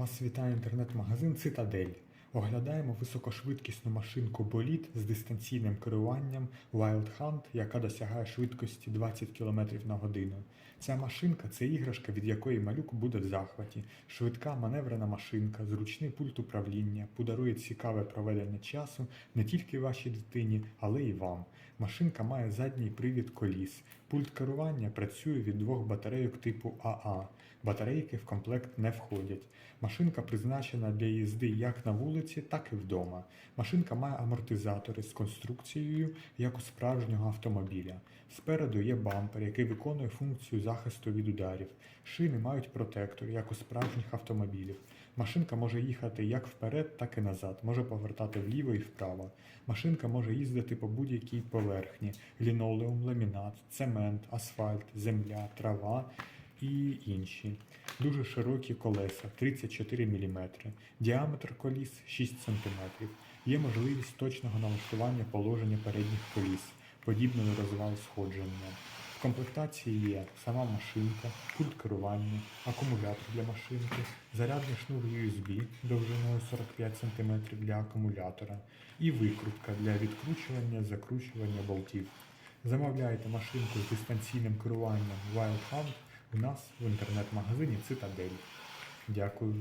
Вас вітає інтернет-магазин Цитадель. Оглядаємо високошвидкісну машинку Боліт з дистанційним керуванням Wild Hunt, яка досягає швидкості 20 км на годину. Ця машинка це іграшка, від якої малюк буде в захваті. Швидка маневрена машинка, зручний пульт управління, подарує цікаве проведення часу не тільки вашій дитині, але й вам. Машинка має задній привід коліс. Пульт керування працює від двох батарейок типу АА. Батарейки в комплект не входять. Машинка призначена для їзди як на вулиці, так і вдома. Машинка має амортизатори з конструкцією, як у справжнього автомобіля. Спереду є бампер, який виконує функцію захисту від ударів. Шини мають протектор, як у справжніх автомобілів. Машинка може їхати як вперед, так і назад, може повертати вліво і вправо. Машинка може їздити по будь-якій поверхні: лінолеум, ламінат, цемент, асфальт, земля, трава і інші. Дуже широкі колеса 34 мм, діаметр коліс 6 см. Є можливість точного налаштування положення передніх коліс, подібно до розвал сходження. В комплектації є сама машинка, пульт керування, акумулятор для машинки, зарядний шнур USB довжиною 45 см для акумулятора і викрутка для відкручування закручування болтів. Замовляйте машинку з дистанційним керуванням Wild Hunt у нас в інтернет-магазині Цитадель. Дякую.